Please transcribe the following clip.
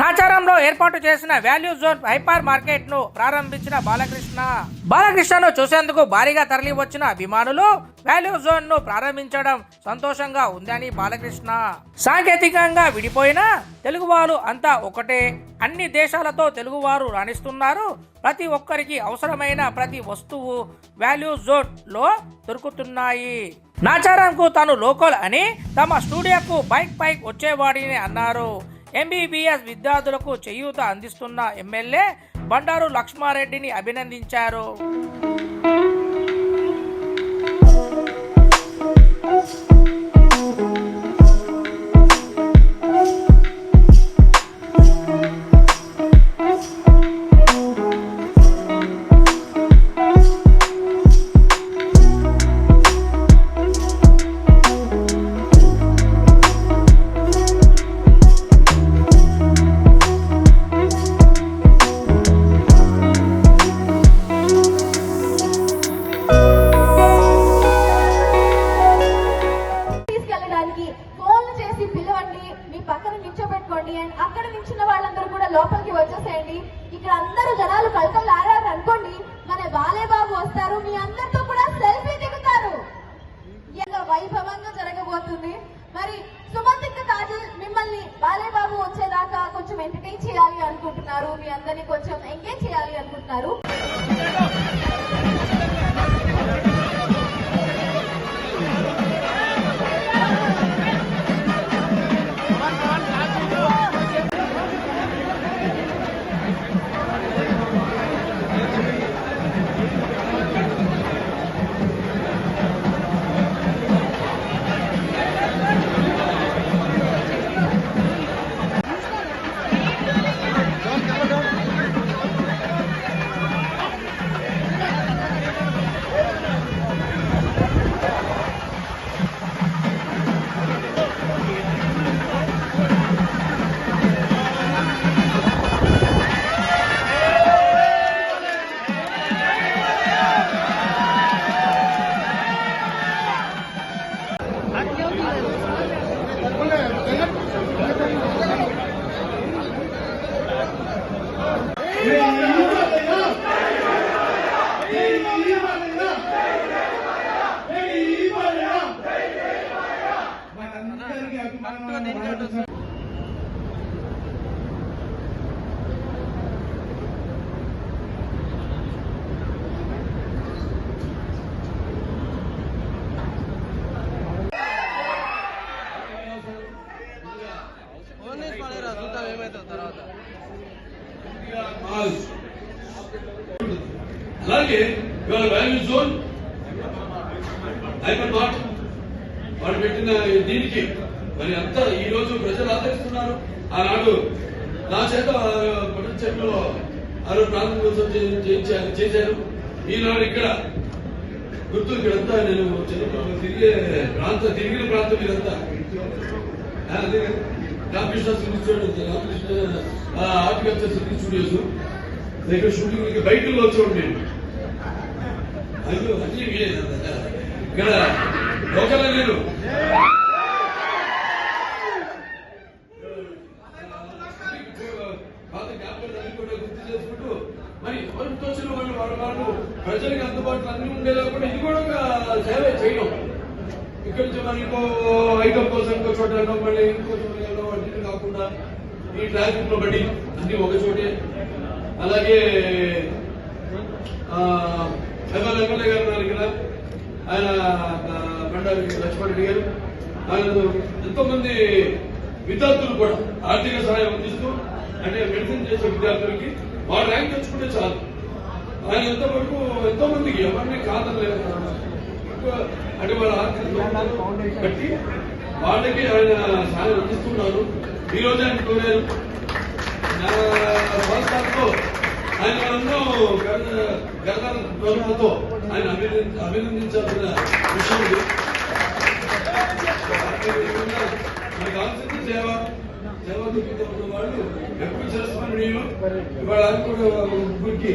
నాచారంలో ఏర్పాటు చేసిన value zone hyper మార్కెట్ను ప్రారంభించిన బాలకృష్ణ. బాలకృష్ణను చూసేందుకు భారీగా తరలి వచ్చిన అభిమానులు వాల్యూ జోన్ను ప్రారంభించడం సంతోషంగా ఉందని బాలకృష్ణ. సాంకేతికంగా విడిపోయిన తెలుగువారు అంతా ఒకటే. అన్ని దేశాలతో తెలుగువారు రాణిస్తున్నారు. ప్రతి ఒక్కరికి అవసరమైన ప్రతి వస్తువు వాల్యూ జోన్లో దొరుకుతున్నాయి. నాచారంకు తాను లోకల్ అని తమ స్టూడియోకు బైక్ పైక్ వచ్చేవాడిని అన్నారు. ఎంబీబీఎస్ విద్యార్థులకు చేయూత అందిస్తున్న ఎమ్మెల్యే బండారు లక్ష్మారెడ్డిని అభినందించారు. చేయండి. అండ్ అక్కడ నిల్చున్న వాళ్ళందరూ కూడా లోపలికి వచ్చేసేయండి. ఇక్కడ అందరూ జనాలు కలకలు ఆడారు అనుకోండి మన బాలేబాబు వస్తారు మీ అందరితో కూడా సెల్ఫీ దిగుతారు. ఎంతో వైభవంగా జరగబోతుంది. మరి సుమంతిక కాజల్ మిమ్మల్ని బాలేబాబు వచ్చేదాకా కొంచెం ఎంటర్టైన్ చేయాలి అనుకుంటున్నారు. మీ అందరినీ కొంచెం ఎంగేజ్ చేయాలి అనుకుంటున్నారు. Yeah. అలాగే ఇవాళ వాల్యూ జోన్ హైపర్ మార్ట్ వాడు పెట్టిన దీనికి మరి అంతా ఈ రోజు ప్రజలు ఆదరిస్తున్నారు. ఆనాడు నా చేత చెట్లు ఆరో ప్రాంతం చేయించారు చేశారు. ఈనాడు ఇక్కడ గుర్తు ఇక్కడంతా నేను చిన్నప్పుడు తిరిగే ప్రాంతం తిరిగిన ప్రాంతం ఇదంతా. అదే Ramakrishna cine studios Ramakrishna horticulture cine studios. దగ్గర షూటింగ్ బయటలో వచ్చాడు నేను అయ్యో అన్ని ఇక్కడ లోకల్ నేను మరి ఎవరికి వచ్చిన వాళ్ళు వాళ్ళ వాళ్ళు ప్రజలకు అందుబాటులో అన్ని ఉండేలా కూడా ఇది కూడా ఒక సేవ చేయడం. ఇక్కడ నుంచి మనం ఇంకో ఐటమ్ కోసం ఇంకో చోట వెళ్ళడం మళ్ళీ ఇంకో చోట వెళ్ళడం కాకుండా ఈ ట్రాఫిక్లో బట్టి అన్ని ఒక చోటే. అలాగే ఎమ్మెల్యే ఎమ్మెల్యే గారు ఉన్నారు ఇక్కడ. ఆయన బండారి లక్ష్మణ్ రెడ్డి గారు. ఆయన ఎంతో మంది విద్యార్థులు కూడా ఆర్థిక సహాయం అందిస్తూ అంటే మెడిసిన్ చేసే విద్యార్థులకి వాళ్ళ ర్యాంక్ తెచ్చుకుంటే చాలు. ఆయన ఎంతో వరకు ఎంతో మందికి ఎవరిని కాదలేదు అంటే వాళ్ళ ఆర్థిక స్తోమతను బట్టి వాళ్ళకి ఆయన సహాయం అందిస్తున్నారు ఈ రోజు ఆయన కోరారు. సంస్థతో ఆయన మనందరం గత ప్రభుత్వంతో ఆయన అభినంది- అభినందించాల్సిన విషయం ఇది. మనకు కావాల్సింది సేవ సేవ దృక్పథం ఉన్న వాళ్ళు ఎప్పుడు చేస్తున్నారు నేను ఇవాళ కూడా ముగ్గురికి